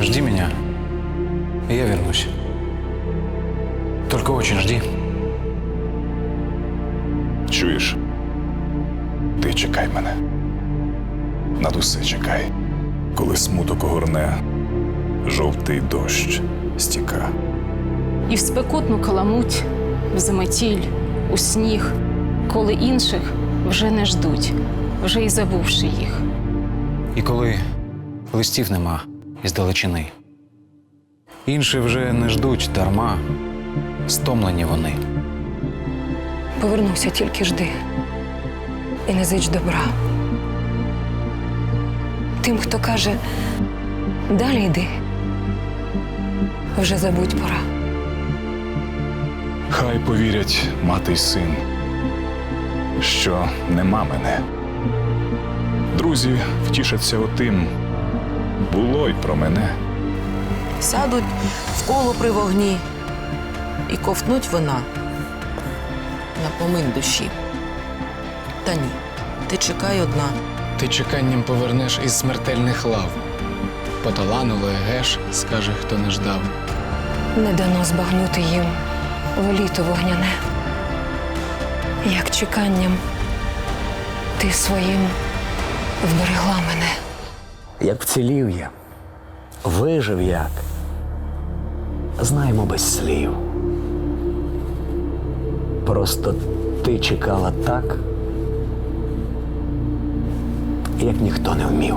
Жди меня, и я вернусь. Только очень жди. Чуєш? Ти чекай мене. Над усе чекай. Коли смуток огорне, жовтий дощ стіка. І в спекотну каламуть, в заметіль, у сніг, коли інших вже не ждуть, вже й забувши їх. І коли листів нема із далечини. Інші вже не ждуть дарма, стомлені вони. Повернуся, тільки жди. І не зич добра. Тим, хто каже, далі йди. Вже забудь пора. Хай повірять мати й син, що нема мене. Друзі втішаться отим. Було й про мене. Сядуть в коло при вогні і ковтнуть вина на помин душі. Та ні, ти чекай одна. Ти чеканням повернеш із смертельних лав. По талану легеш, скаже, хто не ждав. Не дано збагнути їм в літо вогняне. Як чеканням ти своїм вберегла мене. Як вцілів я, вижив як. Знаємо без слів. Просто ти чекала так, як ніхто не вмів.